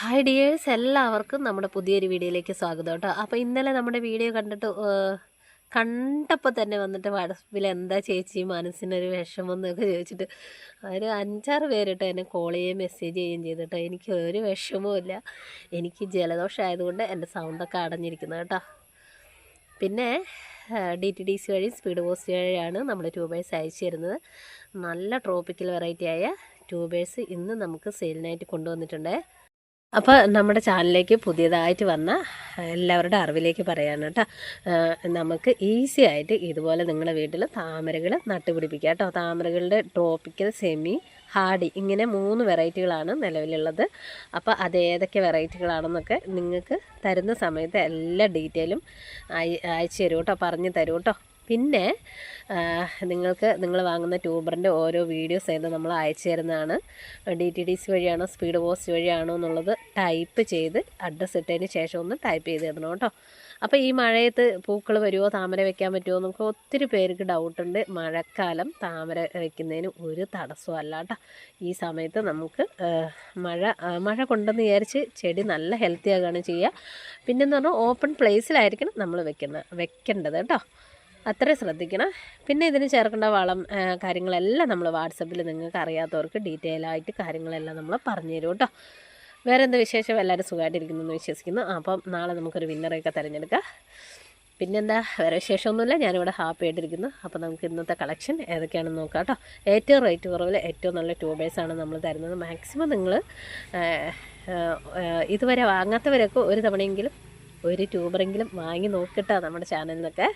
Hi dears എല്ലാവർക്കും നമ്മുടെ പുതിയൊരു വീഡിയോയിലേക്ക് സ്വാഗതം കേട്ടോ. അപ്പോൾ ഇന്നലെ നമ്മുടെ വീഡിയോ കണ്ടിട്ട് കണ്ടപ്പോൾ തന്നെ വന്നിട്ട് വാട്സപ്പിൽ എന്താ ചേച്ചി മനസ്സിനൊരു വിഷമം എന്നൊക്കെ ചോദിച്ചിട്ട് ഒരു അഞ്ചാറ് പേരിട്ട് എന്നെ കോൾ ചെയ്യുകയും മെസ്സേജ് ചെയ്യുകയും ചെയ്തിട്ടോ. എനിക്ക് ഒരു വിഷമവും ഇല്ല. എനിക്ക് ജലദോഷം ആയതുകൊണ്ട് എന്റെ സൗണ്ടൊക്കെ അടഞ്ഞിരിക്കുന്നത് കേട്ടോ. പിന്നെ ഡി ടി ഡി സി വഴി സ്പീഡ് പോസ്റ്റ് വഴിയാണ് നമ്മൾ ട്യൂബേഴ്സ് അയച്ചു തരുന്നത്. നല്ല ട്രോപ്പിക്കൽ വെറൈറ്റി ആയ ട്യൂബേഴ്സ് ഇന്ന് നമുക്ക് സെയിലിനായിട്ട് കൊണ്ടുവന്നിട്ടുണ്ട് അപ്പോൾ നമ്മുടെ ചാനലിലേക്ക് പുതിയതായിട്ട് വന്ന എല്ലാവരുടെ അറിവിലേക്ക് പറയാണ് കേട്ടോ. നമുക്ക് ഈസി ആയിട്ട് ഇതുപോലെ നിങ്ങളുടെ വീട്ടിൽ താമരകൾ നട്ടുപിടിപ്പിക്കുക കേട്ടോ. താമരകളുടെ ട്രോപ്പിക്കൽ സെമി ഹാഡി ഇങ്ങനെ മൂന്ന് വെറൈറ്റികളാണ് നിലവിലുള്ളത്. അപ്പോൾ അത് ഏതൊക്കെ വെറൈറ്റികളാണെന്നൊക്കെ നിങ്ങൾക്ക് തരുന്ന സമയത്ത് എല്ലാ ഡീറ്റെയിലും അയ- അയച്ചു തരൂ കേട്ടോ. പറഞ്ഞു തരൂ കേട്ടോ. പിന്നെ നിങ്ങൾക്ക് നിങ്ങൾ വാങ്ങുന്ന ട്യൂബറിന്റെ ഓരോ വീഡിയോസ് ചെയ്ത് നമ്മൾ അയച്ചു തരുന്നതാണ്. ഡി ടി ഡി സി വഴിയാണോ സ്പീഡ് പോസ്റ്റ് വഴിയാണോ എന്നുള്ളത് ടൈപ്പ് ചെയ്ത് അഡ്രസ്സ് ഇട്ടതിന് ശേഷം ഒന്ന് ടൈപ്പ് ചെയ്ത് തരണം കേട്ടോ. അപ്പോൾ ഈ മഴയത്ത് പൂക്കൾ വരുമോ താമര വെക്കാൻ പറ്റുമോ നമുക്ക് ഒത്തിരി പേർക്ക് ഡൗട്ടുണ്ട്. മഴക്കാലം താമര വെക്കുന്നതിന് ഒരു തടസ്സവും അല്ല കേട്ടോ. ഈ സമയത്ത് നമുക്ക് മഴ മഴ കൊണ്ടെന്ന് വിചാരിച്ച് ചെടി നല്ല ഹെൽത്തി ആകുകയാണ് ചെയ്യുക. പിന്നെന്ന് പറഞ്ഞാൽ ഓപ്പൺ പ്ലേസിലായിരിക്കണം നമ്മൾ വെക്കുന്നത് വെക്കേണ്ടത് കേട്ടോ. അത്രയും ശ്രദ്ധിക്കണം. പിന്നെ ഇതിന് ചേർക്കേണ്ട വളം കാര്യങ്ങളെല്ലാം നമ്മൾ വാട്സപ്പിൽ നിങ്ങൾക്ക് അറിയാത്തവർക്ക് ഡീറ്റെയിൽ ആയിട്ട് കാര്യങ്ങളെല്ലാം നമ്മൾ പറഞ്ഞു തരും കേട്ടോ. വേറെ എന്താ വിശേഷം? എല്ലാവരും സുഖമായിട്ടിരിക്കുന്നു എന്ന് വിശ്വസിക്കുന്നു. അപ്പം നാളെ നമുക്കൊരു വിന്നറെയൊക്കെ തിരഞ്ഞെടുക്കാം. പിന്നെന്താ? വേറെ വിശേഷമൊന്നുമില്ല. ഞാനിവിടെ ഹാപ്പി ആയിട്ടിരിക്കുന്നു. അപ്പോൾ നമുക്ക് ഇന്നത്തെ കളക്ഷൻ ഏതൊക്കെയാണെന്ന് നോക്കാം കേട്ടോ. ഏറ്റവും റേറ്റ് കുറവിൽ ഏറ്റവും നല്ല ട്യൂബേഴ്സാണ് നമ്മൾ തരുന്നത്. മാക്സിമം നിങ്ങൾ ഇതുവരെ വാങ്ങാത്തവരൊക്കെ ഒരു തവണയെങ്കിലും ഒരു ട്യൂബറെങ്കിലും വാങ്ങി നോക്കിട്ടോ നമ്മുടെ ചാനലിൽ നിന്നൊക്കെ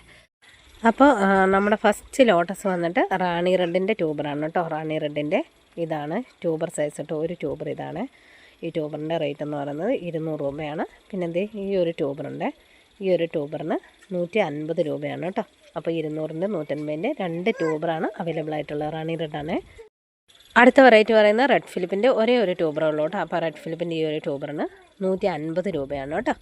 അപ്പോൾ നമ്മുടെ ഫസ്റ്റ് ലോട്ടസ് വന്നിട്ട് റാണി റെഡിന്റെ ട്യൂബറാണ് കേട്ടോ റാണി റെഡിന്റെ ഇതാണ്. ട്യൂബർ സൈസ് കേട്ടോ ഒരു ട്യൂബർ ഇതാണ്. ഈ ട്യൂബറിന്റെ റേറ്റ് എന്ന് പറയുന്നത് ഇരുന്നൂറ് രൂപയാണ്. പിന്നെ എന്ത് ഈ ഒരു ട്യൂബറുണ്ട് ഈ ഒരു ട്യൂബറിന് നൂറ്റി അൻപത് രൂപയാണ് കേട്ടോ അപ്പോൾ ഇരുന്നൂറിന്റെ നൂറ്റൻപതിന്റെ രണ്ട് ട്യൂബറാണ് അവൈലബിൾ ആയിട്ടുള്ളത്. റാണി റെഡാണ് അടുത്ത വെറൈറ്റി പറയുന്നത് റെഡ് ഫിലിപ്പിന്റെ ഒരേ ഒരു ട്യൂബറേ ഉള്ളൂ കേട്ടോ അപ്പോൾ റെഡ് ഫിലിപ്പിന്റെ ഈ ഒരു ട്യൂബറിന് നൂറ്റി അൻപത് രൂപയാണ് കേട്ടോ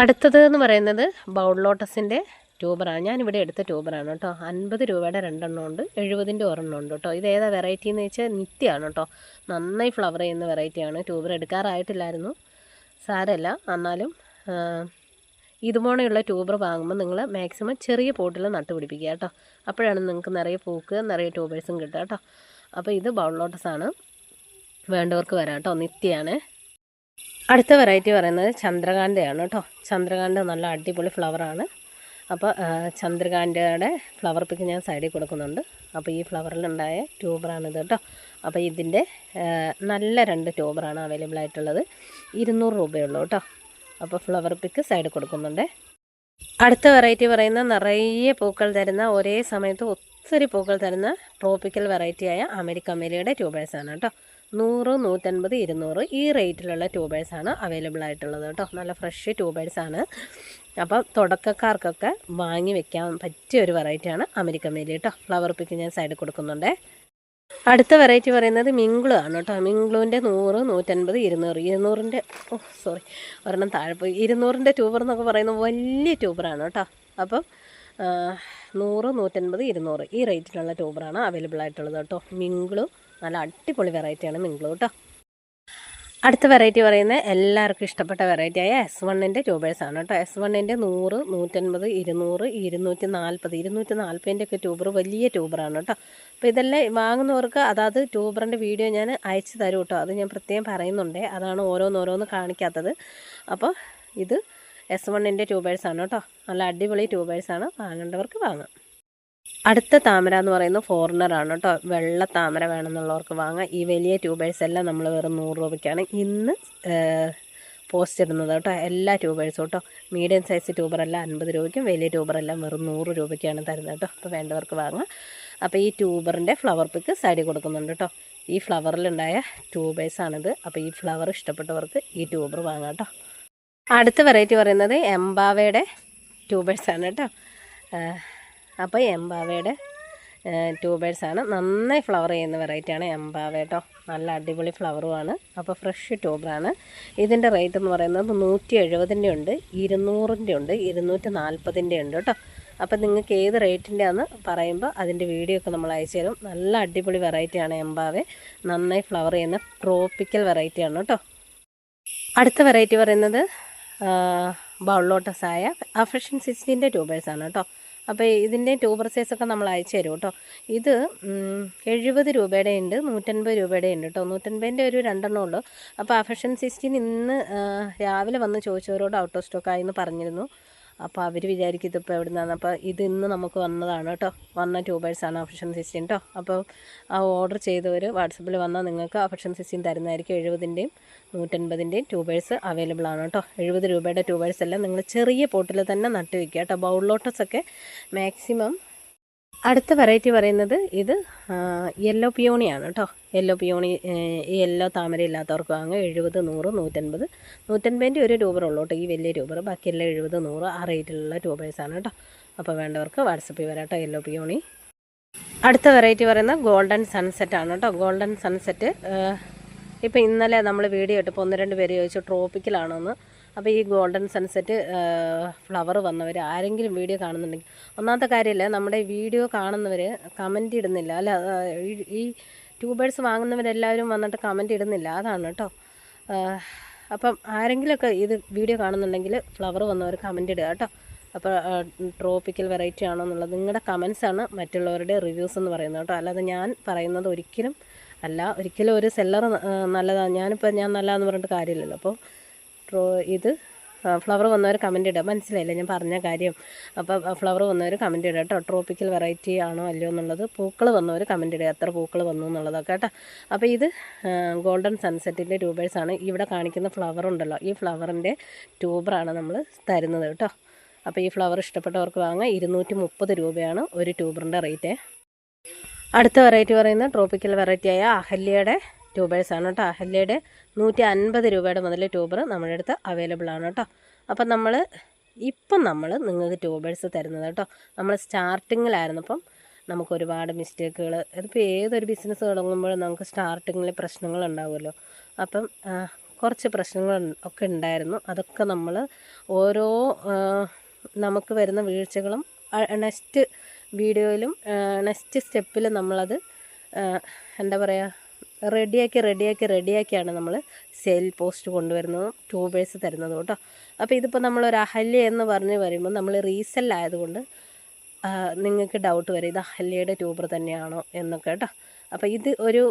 അടുത്തത് എന്ന് പറയുന്നത് ബൗൾ ലോട്ടസിന്റെ ട്യൂബറാണ് ഞാനിവിടെ എടുത്ത ട്യൂബറാണ് കേട്ടോ. അൻപത് രൂപയുടെ രണ്ടെണ്ണം ഉണ്ട്. എഴുപതിന്റെ ഒരെണ്ണം ഉണ്ട് കേട്ടോ. ഇത് ഏതാ വെറൈറ്റി എന്ന് വെച്ചാൽ നിത്യമാണ് കേട്ടോ. നന്നായി ഫ്ലവർ ചെയ്യുന്ന വെറൈറ്റിയാണ് ട്യൂബർ എടുക്കാറായിട്ടില്ലായിരുന്നു. സാരമല്ല. എന്നാലും ഇതുപോലെയുള്ള ട്യൂബർ വാങ്ങുമ്പോൾ നിങ്ങൾ മാക്സിമം ചെറിയ പോട്ടിൽ നട്ടുപിടിപ്പിക്കുക കേട്ടോ. അപ്പോഴാണ് നിങ്ങൾക്ക് നിറയെ പൂക്ക് നിറയെ ട്യൂബേഴ്സും കിട്ടുക കേട്ടോ. അപ്പോൾ ഇത് ആണ്. വേണ്ടവർക്ക് വരാം കേട്ടോ. നിത്യമാണ് അടുത്ത വെറൈറ്റി പറയുന്നത് ചന്ദ്രകാന്തയാണ് കേട്ടോ. ചന്ദ്രകാന്ത നല്ല അടിപൊളി ഫ്ലവറാണ് അപ്പോൾ ചന്ദ്രകാന്തയുടെ ഫ്ലവർ പിക്ക് ഞാൻ സൈഡിൽ കൊടുക്കുന്നുണ്ട്. അപ്പോൾ ഈ ഫ്ലവറിലുണ്ടായ ട്യൂബറാണിത് കേട്ടോ. അപ്പോൾ ഇതിന്റെ നല്ല രണ്ട് ട്യൂബറാണ് അവൈലബിൾ ആയിട്ടുള്ളത്. ഇരുന്നൂറ് രൂപയുള്ളൂ കേട്ടോ. അപ്പോൾ ഫ്ലവർ പിക്ക് സൈഡിൽ കൊടുക്കുന്നുണ്ട്. അടുത്ത വെറൈറ്റി പറയുന്ന നിറയെ പൂക്കൾ തരുന്ന ഒരേ സമയത്ത് ഒത്തിരി പൂക്കൾ തരുന്ന ട്രോപ്പിക്കൽ വെറൈറ്റിയായ അമേരിക്ക അമേലിയുടെ ട്യൂബേഴ്സാണ് കേട്ടോ. നൂറ് നൂറ്റൻപത് ഇരുന്നൂറ് ഈ റേറ്റിലുള്ള ട്യൂബേഴ്സാണ് അവൈലബിൾ ആയിട്ടുള്ളത് കേട്ടോ. നല്ല ഫ്രഷ് ട്യൂബേഴ്സാണ് അപ്പം തുടക്കക്കാർക്കൊക്കെ വാങ്ങി വെക്കാൻ പറ്റിയ ഒരു വെറൈറ്റിയാണ് അമേരിക്ക മേലി കേട്ടോ. ഫ്ലവർ പിക്ക് ഞാൻ സൈഡിൽ കൊടുക്കുന്നുണ്ട്. അടുത്ത വെറൈറ്റി പറയുന്നത് മിങ്ക്ളു ആണ് കേട്ടോ. മിങ്ക്ളുവിന്റെ നൂറ് നൂറ്റൻപത് ഇരുന്നൂറ്. ഇരുന്നൂറിന്റെ ഓ സോറി ഒരെണ്ണം താഴെ പോയി. ഇരുന്നൂറിന്റെ ട്യൂബർ എന്നൊക്കെ പറയുന്നത് വലിയ ട്യൂബറാണ് കേട്ടോ. അപ്പം നൂറ് നൂറ്റൻപത് ഇരുന്നൂറ് ഈ റേറ്റിലുള്ള ട്യൂബറാണ് അവൈലബിൾ ആയിട്ടുള്ളത് കേട്ടോ. മിങ്ക്ളു നല്ല അടിപൊളി വെറൈറ്റിയാണ് മിങ്കിൾ കേട്ടോ. അടുത്ത വെറൈറ്റി പറയുന്നത് എല്ലാവർക്കും ഇഷ്ടപ്പെട്ട വെറൈറ്റിയായ എസ് വണ്ണിന്റെ ട്യൂബേഴ്സാണ് കേട്ടോ. എസ് വണ്ണിന്റെ നൂറ് നൂറ്റൻപത് ഇരുന്നൂറ് ഇരുന്നൂറ്റി നാൽപ്പത് ഇരുന്നൂറ്റി നാൽപ്പതിന്റെ ഒക്കെ ട്യൂബർ വലിയ ട്യൂബറാണ് കേട്ടോ. അപ്പോൾ ഇതെല്ലാം വാങ്ങുന്നവർക്ക് അതായത് ട്യൂബറിന്റെ വീഡിയോ ഞാൻ അയച്ചു തരും കേട്ടോ. അത് ഞാൻ പ്രത്യേകം പറയുന്നുണ്ട്. അതാണ് ഓരോന്നോരോന്ന് കാണിക്കാത്തത്. അപ്പോൾ ഇത് എസ് വണ്ണിന്റെ ആണ് കേട്ടോ. നല്ല അടിപൊളി ട്യൂബേഴ്സ് ആണ്. വാങ്ങേണ്ടവർക്ക് വാങ്ങാം. അടുത്ത താമര എന്ന് പറയുന്നത് ആണ് കേട്ടോ. വെള്ള താമര വേണമെന്നുള്ളവർക്ക് വാങ്ങാം. ഈ വലിയ ട്യൂബേഴ്സ് എല്ലാം നമ്മൾ വെറും നൂറ് രൂപയ്ക്കാണ് ഇന്ന് പോസ്റ്റ് ഇടുന്നത് കേട്ടോ. എല്ലാ ട്യൂബേഴ്സും കേട്ടോ. മീഡിയം സൈസ് ട്യൂബർ എല്ലാം അൻപത് രൂപയ്ക്കും വലിയ ട്യൂബർ എല്ലാം വെറും നൂറ് രൂപയ്ക്കാണ് തരുന്നത് കേട്ടോ. അപ്പോൾ വേണ്ടവർക്ക് വാങ്ങാം. അപ്പോൾ ഈ ട്യൂബറിന്റെ ഫ്ലവർ പിക്ക് സൈഡിൽ കൊടുക്കുന്നുണ്ട് കേട്ടോ. ഈ ഫ്ലവറിലുണ്ടായ ട്യൂബേഴ്സാണിത് അപ്പോൾ ഈ ഫ്ലവർ ഇഷ്ടപ്പെട്ടവർക്ക് ഈ ട്യൂബർ വാങ്ങാം കേട്ടോ. അടുത്ത വെറൈറ്റി പറയുന്നത് എംബാവയുടെ ട്യൂബേഴ്സാണ് കേട്ടോ. അപ്പോൾ എംബാവയുടെ ട്യൂബേഴ്സാണ് നന്നായി ഫ്ലവർ ചെയ്യുന്ന വെറൈറ്റിയാണ് എംബാവ കേട്ടോ. നല്ല അടിപൊളി ഫ്ലവറുമാണ് അപ്പോൾ ഫ്രഷ് ട്യൂബറാണ് ഇതിന്റെ റേറ്റ് എന്ന് പറയുന്നത് നൂറ്റി എഴുപതിന്റെ ഉണ്ട് ഇരുന്നൂറിന്റെ ഉണ്ട് ഇരുന്നൂറ്റി നാൽപ്പതിന്റെ ഉണ്ട് കേട്ടോ. അപ്പോൾ നിങ്ങൾക്ക് ഏത് റേറ്റിന്റെ ആണെന്ന് പറയുമ്പോൾ അതിന്റെ വീഡിയോ ഒക്കെ നമ്മൾ അയച്ചു തരും. നല്ല അടിപൊളി വെറൈറ്റിയാണ് എംബാവെ. നന്നായി ഫ്ലവർ ചെയ്യുന്ന ട്രോപ്പിക്കൽ വെറൈറ്റിയാണ് കേട്ടോ. അടുത്ത വെറൈറ്റി പറയുന്നത് ബൗൾ ലോട്ടസായ അഫഷൻ സിക്സ്റ്റീന്റെ ട്യൂബേഴ്സാണ് കേട്ടോ. അപ്പോൾ ഇതിന്റെ ട്യൂബർ സൈസൊക്കെ നമ്മൾ അയച്ചു തരും കേട്ടോ. ഇത് എഴുപത് രൂപയുടെ ഉണ്ട് നൂറ്റൻപത് രൂപയുടെ ഉണ്ട് കേട്ടോ. നൂറ്റൻപതിന്റെ ഒരു രണ്ടെണ്ണം ഉള്ളൂ. അപ്പോൾ അഫഷൻ സിക്സ്റ്റീൻ ഇന്ന് രാവിലെ വന്ന് ചോദിച്ചവരോട് ഔട്ട് ഓഫ് സ്റ്റോക്കായി എന്ന് പറഞ്ഞിരുന്നു. അപ്പോൾ അവർ വിചാരിക്കും ഇതിപ്പോൾ എവിടെ നിന്നാണ് അപ്പോൾ ഇത് ഇന്ന് നമുക്ക് വന്നതാണ് കേട്ടോ വന്ന ട്യൂബേഴ്സാണ് അഫക്ഷൻ സിസ്റ്റിൻ കേട്ടോ അപ്പോൾ ആ ഓർഡർ ചെയ്തവർ വാട്സപ്പിൽ വന്നാൽ നിങ്ങൾക്ക് അഫക്ഷൻ സിസ്റ്റിൻ തരുന്നതായിരിക്കും. എഴുപതിന്റെയും നൂറ്റൻപതിന്റെയും ട്യൂബേഴ്സ് അവൈലബിൾ ആണ് കേട്ടോ എഴുപത് രൂപയുടെ ട്യൂബേഴ്സ് എല്ലാം നിങ്ങൾ ചെറിയ പോട്ടിൽ തന്നെ നട്ട് വയ്ക്കുക കേട്ടോ ബൗൾ ലോട്ടസ് ഒക്കെ മാക്സിമം അടുത്ത വെറൈറ്റി പറയുന്നത് ഇത് യെല്ലോ പിയോണിയാണ് കേട്ടോ യെല്ലോ പിയോണി യെല്ലോ താമര ഇല്ലാത്തവർക്ക് വാങ്ങുക. എഴുപത് നൂറ് നൂറ്റൻപത്. നൂറ്റൻപതിന്റെ ഒരു രൂപ ഉള്ളൂ കേട്ടോ ഈ വലിയ രൂപ. ബാക്കിയെല്ലാം എഴുപത് നൂറ് ആ റേറ്റിലുള്ള ട്യൂബേഴ്സാണ് കേട്ടോ അപ്പോൾ വേണ്ടവർക്ക് വാട്സപ്പിൽ വരാം കേട്ടോ യെല്ലോ പിയോണി അടുത്ത വെറൈറ്റി പറയുന്നത് ഗോൾഡൻ സൺസെറ്റാണ് കേട്ടോ ഗോൾഡൻ സൺസെറ്റ് ഇപ്പോൾ ഇന്നലെ നമ്മൾ വീഡിയോ ഇട്ടപ്പോൾ ഒന്ന് രണ്ട് പേര് ചോദിച്ചു ട്രോപ്പിക്കലാണോ എന്ന് അപ്പോൾ ഈ ഗോൾഡൻ സൺസെറ്റ് ഫ്ലവർ വന്നവർ ആരെങ്കിലും വീഡിയോ കാണുന്നുണ്ടെങ്കിൽ ഒന്നാമത്തെ കാര്യമല്ല നമ്മുടെ വീഡിയോ കാണുന്നവർ കമന്റ് ഇടുന്നില്ല. അല്ല ഈ- ട്യൂബേഴ്സ് വാങ്ങുന്നവരെല്ലാവരും വന്നിട്ട് കമന്റ് ഇടുന്നില്ല. അതാണ് കേട്ടോ. അപ്പം ആരെങ്കിലുമൊക്കെ ഇത് വീഡിയോ കാണുന്നുണ്ടെങ്കിൽ ഫ്ലവർ വന്നവർ കമന്റ് ഇടുക കേട്ടോ. അപ്പോൾ ട്രോപ്പിക്കൽ വെറൈറ്റി ആണോ എന്നുള്ളത് നിങ്ങളുടെ കമൻസാണ് മറ്റുള്ളവരുടെ റിവ്യൂസ് എന്ന് പറയുന്നത് കേട്ടോ. അല്ലാതെ ഞാൻ പറയുന്നത് ഒരിക്കലും അല്ല. ഒരിക്കലും ഒരു സെല്ലർ നല്ലതാണ് ഞാനിപ്പോൾ ഞാൻ നല്ലതെന്ന് പറഞ്ഞിട്ട് കാര്യമില്ലല്ലോ. അപ്പോൾ ട്രോ ഇത് ഫ്ലവർ വന്നവർ കമന്റ് ഇടുക. മനസ്സിലായില്ല? ഞാൻ പറഞ്ഞ കാര്യം. അപ്പം ഫ്ലവർ വന്നവർ കമന്റ് ഇടുക കേട്ടോ. ട്രോപ്പിക്കൽ വെറൈറ്റി ആണോ അല്ലയോ എന്നുള്ളത്. പൂക്കൾ വന്നവർ കമന്റ് ഇടുക. എത്ര പൂക്കൾ വന്നു എന്നുള്ളതൊക്കെ കേട്ടോ. അപ്പോൾ ഇത് ഗോൾഡൻ സൺസെറ്റിന്റെ ട്യൂബേഴ്സാണ് ഇവിടെ കാണിക്കുന്ന ഫ്ലവർ ഉണ്ടല്ലോ. ഈ ഫ്ലവറിന്റെ ട്യൂബറാണ് നമ്മൾ തരുന്നത് കേട്ടോ. അപ്പോൾ ഈ ഫ്ലവർ ഇഷ്ടപ്പെട്ടവർക്ക് വാങ്ങാം. ഇരുന്നൂറ്റി മുപ്പത് രൂപയാണ് ഒരു ട്യൂബറിന്റെ റേറ്റ് അടുത്ത വെറൈറ്റി പറയുന്ന ട്രോപ്പിക്കൽ വെറൈറ്റിയായ അഹല്യയുടെ ട്യൂബേഴ്സാണ് കേട്ടോ. അഹല്യയുടെ നൂറ്റി അൻപത് രൂപയുടെ മുതൽ ട്യൂബർ നമ്മുടെ അടുത്ത് അവൈലബിൾ ആണ് കേട്ടോ. അപ്പം നമ്മൾ ഇപ്പം നമ്മൾ നിങ്ങൾക്ക് ട്യൂബേഴ്സ് തരുന്നത് കേട്ടോ. നമ്മൾ സ്റ്റാർട്ടിങ്ങിലായിരുന്നു അപ്പം നമുക്ക് ഒരുപാട് മിസ്റ്റേക്കുകൾ ഇതിപ്പോൾ ഏതൊരു ബിസിനസ് തുടങ്ങുമ്പോഴും നമുക്ക് സ്റ്റാർട്ടിങ്ങിൽ പ്രശ്നങ്ങൾ ഉണ്ടാവുമല്ലോ. അപ്പം കുറച്ച് പ്രശ്നങ്ങൾ ഒക്കെ ഉണ്ടായിരുന്നു. അതൊക്കെ നമ്മൾ ഓരോ നമുക്ക് വരുന്ന വീഴ്ചകളും നെക്സ്റ്റ് വീഡിയോയിലും നെക്സ്റ്റ് സ്റ്റെപ്പിൽ നമ്മളത് എന്താ പറയുക റെഡിയാക്കി റെഡിയാക്കി റെഡിയാക്കിയാണ് നമ്മൾ സെയിൽ പോസ്റ്റ് കൊണ്ടുവരുന്നതും ട്യൂബേഴ്സ് തരുന്നത് കേട്ടോ. അപ്പോൾ ഇതിപ്പോൾ നമ്മളൊരു അഹല്യ എന്ന് പറഞ്ഞ് വരുമ്പോൾ നമ്മൾ റീസെല്ലായതുകൊണ്ട് നിങ്ങൾക്ക് ഡൗട്ട് വരും ഇത് അഹല്യയുടെ ട്യൂബർ തന്നെയാണോ എന്നൊക്കെ കേട്ടോ. അപ്പോൾ ഇത് ഒരു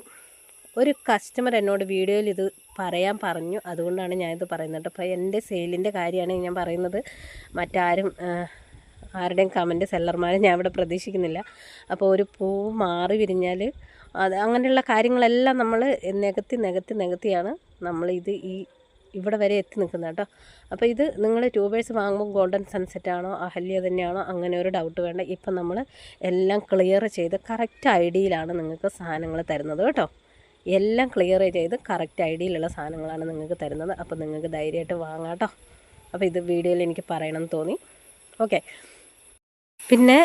ഒരു കസ്റ്റമർ എന്നോട് വീഡിയോയിൽ ഇത് പറയാൻ പറഞ്ഞു. അതുകൊണ്ടാണ് ഞാനിത് പറയുന്നത് അപ്പോൾ എന്റെ സെയിലിന്റെ കാര്യമാണ് ഞാൻ പറയുന്നത്. മറ്റാരും ആരുടെയും കമന്റ് സെല്ലർമാരെ ഞാൻ ഇവിടെ പ്രതീക്ഷിക്കുന്നില്ല. അപ്പോൾ ഒരു പൂ മാറി വിരിഞ്ഞാൽ അത് അങ്ങനെയുള്ള കാര്യങ്ങളെല്ലാം നമ്മൾ നികത്തി നികത്തി നികത്തിയാണ് നമ്മൾ ഇത് ഈ ഇവിടെ വരെ എത്തി നിൽക്കുന്നത് കേട്ടോ. അപ്പോൾ ഇത് നിങ്ങൾ ട്യൂബേഴ്സ് വാങ്ങുമ്പോൾ ഗോൾഡൻ സൺസെറ്റ് ആണോ അഹല്യ തന്നെയാണോ അങ്ങനെ ഒരു ഡൗട്ട് വേണ്ട. ഇപ്പം നമ്മൾ എല്ലാം ക്ലിയർ ചെയ്ത് കറക്റ്റ് ഐഡിയയിലാണ് നിങ്ങൾക്ക് സാധനങ്ങൾ തരുന്നത് കേട്ടോ. എല്ലാം ക്ലിയർ ചെയ്ത് കറക്റ്റ് ഐഡിയയിലുള്ള സാധനങ്ങളാണ് നിങ്ങൾക്ക് തരുന്നത്. അപ്പോൾ നിങ്ങൾക്ക് ധൈര്യമായിട്ട് വാങ്ങാം കേട്ടോ. അപ്പോൾ ഇത് വീഡിയോയിൽ എനിക്ക് പറയണം തോന്നി. ഓക്കെ പിന്നെ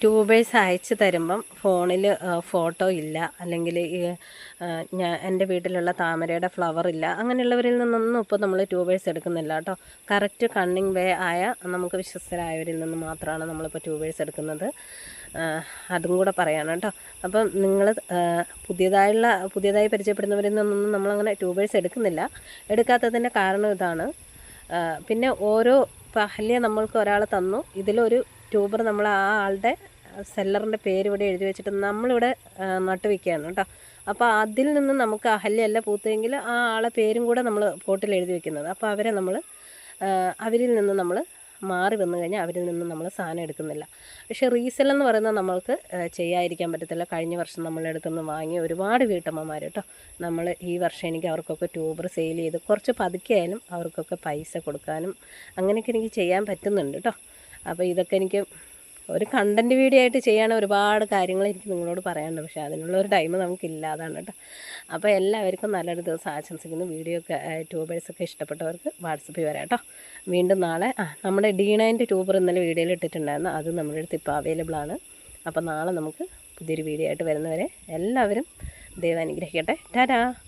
ട്യൂബേഴ്സ് അയച്ചു തരുമ്പം ഫോണിൽ ഫോട്ടോ ഇല്ല. അല്ലെങ്കിൽ ഞാൻ എന്റെ വീട്ടിലുള്ള താമരയുടെ ഫ്ലവർ ഇല്ല. അങ്ങനെയുള്ളവരിൽ നിന്നൊന്നും ഇപ്പോൾ നമ്മൾ ട്യൂബേഴ്സ് എടുക്കുന്നില്ല കേട്ടോ. കറക്റ്റ് കണ്ണിങ് വേ ആയ നമുക്ക് വിശ്വസ്തരായവരിൽ നിന്ന് മാത്രമാണ് നമ്മളിപ്പോൾ ട്യൂബേഴ്സ് എടുക്കുന്നത്. അതും കൂടെ പറയാണ് കേട്ടോ. അപ്പം നിങ്ങൾ പുതിയതായുള്ള പുതിയതായി പരിചയപ്പെടുന്നവരിൽ നിന്നൊന്നും നമ്മളങ്ങനെ ട്യൂബേഴ്സ് എടുക്കുന്നില്ല. എടുക്കാത്തതിന്റെ കാരണം ഇതാണ്. പിന്നെ ഓരോ പഹല്യ നമ്മൾക്ക് ഒരാൾ തന്നു. ഇതിലൊരു ട്യൂബർ നമ്മൾ ആ ആളുടെ സെല്ലറിന്റെ പേര് ഇവിടെ എഴുതി വെച്ചിട്ട് നമ്മളിവിടെ നട്ടുവെക്കുകയാണ് കേട്ടോ. അപ്പോൾ അതിൽ നിന്ന് നമുക്ക് അഹല്യല്ല പൂത്തെങ്കിൽ ആ ആളെ പേരും കൂടെ നമ്മൾ പോട്ടിൽ എഴുതി വെക്കുന്നത്. അപ്പോൾ അവരെ നമ്മൾ അവരിൽ നിന്ന് നമ്മൾ മാറി വന്നു കഴിഞ്ഞാൽ അവരിൽ നിന്ന് നമ്മൾ സാധനം എടുക്കുന്നില്ല. പക്ഷേ റീസെൽ എന്ന് പറയുന്നത് നമ്മൾക്ക് ചെയ്യാതിരിക്കാൻ പറ്റത്തില്ല. കഴിഞ്ഞ വർഷം നമ്മൾ അടുത്തുനിന്ന് വാങ്ങിയ ഒരുപാട് വീട്ടമ്മമാർ കേട്ടോ. നമ്മൾ ഈ വർഷം എനിക്ക് അവർക്കൊക്കെ ട്യൂബർ സെയിൽ ചെയ്ത് കുറച്ച് പതുക്കെയായാലും അവർക്കൊക്കെ പൈസ കൊടുക്കാനും അങ്ങനെയൊക്കെ എനിക്ക് ചെയ്യാൻ പറ്റുന്നുണ്ട് കേട്ടോ. അപ്പോൾ ഇതൊക്കെ എനിക്ക് ഒരു കണ്ടന്റ് വീഡിയോ ആയിട്ട് ചെയ്യാൻ ഒരുപാട് കാര്യങ്ങൾ എനിക്ക് നിങ്ങളോട് പറയാനുണ്ട്. പക്ഷേ അതിനുള്ള ഒരു ടൈം നമുക്കില്ല. അതാണ് കേട്ടോ. അപ്പോൾ എല്ലാവർക്കും നല്ലൊരു ദിവസം ആശംസിക്കുന്നു. വീഡിയോ ഒക്കെ ട്യൂബേഴ്സൊക്കെ ഇഷ്ടപ്പെട്ടവർക്ക് വാട്സപ്പിൽ വരാം കേട്ടോ. വീണ്ടും നാളെ ആ നമ്മുടെ ഡി നയന്റെ ട്യൂബർ ഇന്നലെ വീഡിയോയിൽ ഇട്ടിട്ടുണ്ടായിരുന്നു. അത് നമ്മുടെ അടുത്ത് ഇപ്പോൾ അവൈലബിൾ ആണ്. അപ്പോൾ നാളെ നമുക്ക് പുതിയൊരു വീഡിയോ ആയിട്ട് വരുന്നവരെ എല്ലാവരും ദൈവം അനുഗ്രഹിക്കട്ടെ. ടാറ്റാ!